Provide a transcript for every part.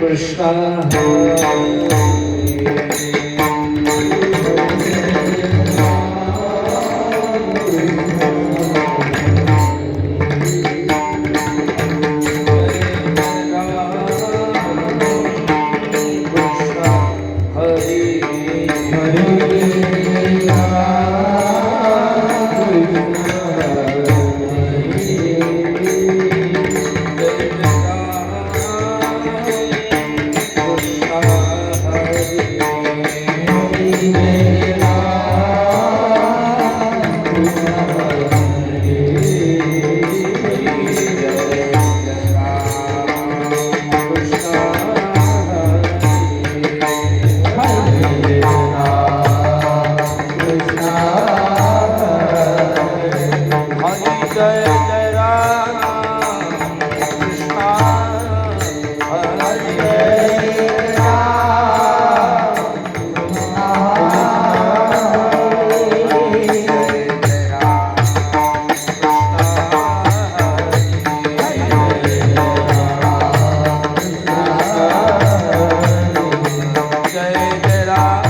Krishna. Hare मेरा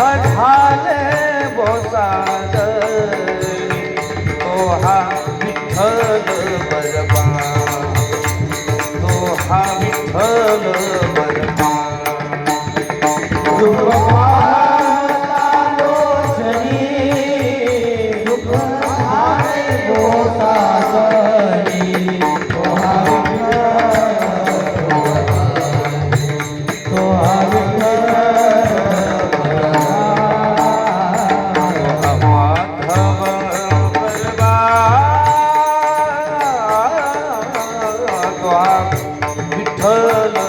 અઢાલે બોસાદ તોહા વિઠ્ઠલ બરબા તોહા વિઠ્ઠલ विठ्ठल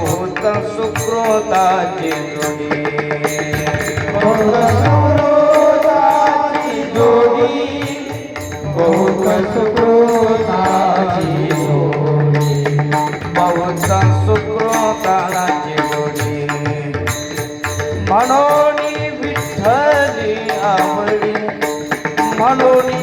भूत सुक्रोताची जोडी. सुक्रोताची जोडी. भूत सुक्रोताची जोडी. भूत सुक्रोताची जोडी. म्हणून विठ्ठली आवडी. म्हणून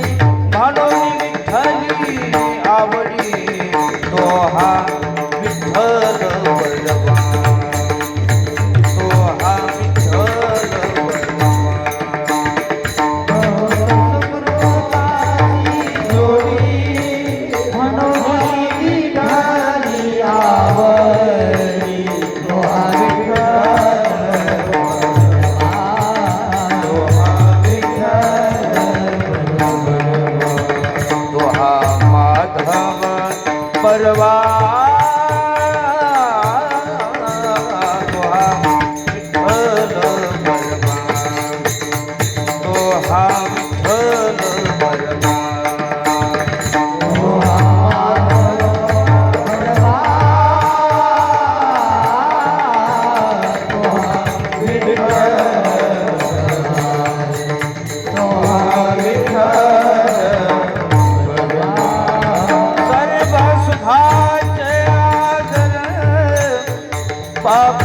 आप